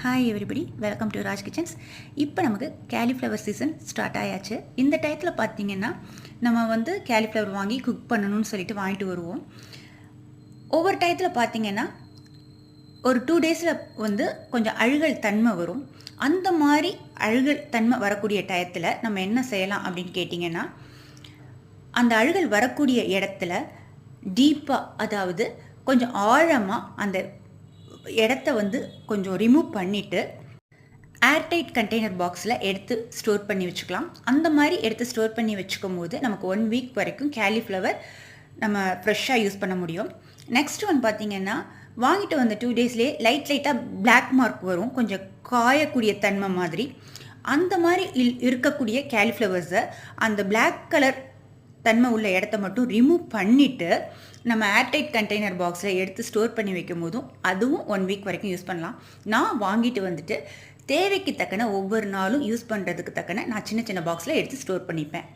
Hi everybody welcome to Raj Kitchens இப்போ நமக்கு கேலிஃப்ளவர் season start ஆயாச்சு. இந்த டயத்தில் பார்த்தீங்கன்னா நம்ம வந்து கேலிஃப்ளவர் வாங்கி குக் பண்ணணும்னு சொல்லிட்டு வாங்கிட்டு வருவோம். ஒவ்வொரு டயத்தில் பார்த்தீங்கன்னா ஒரு டூ டேஸில் வந்து கொஞ்சம் அழுகல் தன்மை வரும். அந்த மாதிரி அழுகல் தன்மை வரக்கூடிய டயத்தில் நம்ம என்ன செய்யலாம் அப்படின்னு கேட்டிங்கன்னா அந்த அழுகல் வரக்கூடிய இடத்துல டீப்பாக அதாவது கொஞ்சம் ஆழமாக அந்த இடத்த வந்து கொஞ்சம் ரிமூவ் பண்ணிவிட்டு ஏர்டைட் கண்டெய்னர் பாக்ஸில் எடுத்து ஸ்டோர் பண்ணி வச்சுக்கலாம். அந்த மாதிரி எடுத்து ஸ்டோர் பண்ணி வச்சுக்கும் போது நமக்கு ஒன் வீக் வரைக்கும் கேலிஃப்ளவர் நம்ம ஃப்ரெஷ்ஷாக யூஸ் பண்ண முடியும். நெக்ஸ்ட் ஒன் பார்த்தீங்கன்னா வாங்கிட்டு வந்த டூ டேஸ்லேயே லைட் லைட்டாக பிளாக் மார்க் வரும். கொஞ்சம் காயக்கூடிய தன்மை மாதிரி. அந்த மாதிரி இல் இருக்கக்கூடிய கேலிஃப்ளவர்ஸை அந்த பிளாக் கலர் தன்மை உள்ள இடத்த மட்டும் ரிமூவ் பண்ணிவிட்டு நம்ம ஏர்டைட் கண்டெய்னர் பாக்ஸில் எடுத்து ஸ்டோர் பண்ணி வைக்கும் போதும் அதுவும் ஒன் வீக் வரைக்கும் யூஸ் பண்ணலாம். நான் வாங்கிட்டு வந்துட்டு தேவைக்கு தக்கன ஒவ்வொரு நாளும் யூஸ் பண்ணுறதுக்கு தக்கன நான் சின்ன சின்ன பாக்ஸில் எடுத்து ஸ்டோர் பண்ணிப்பேன்.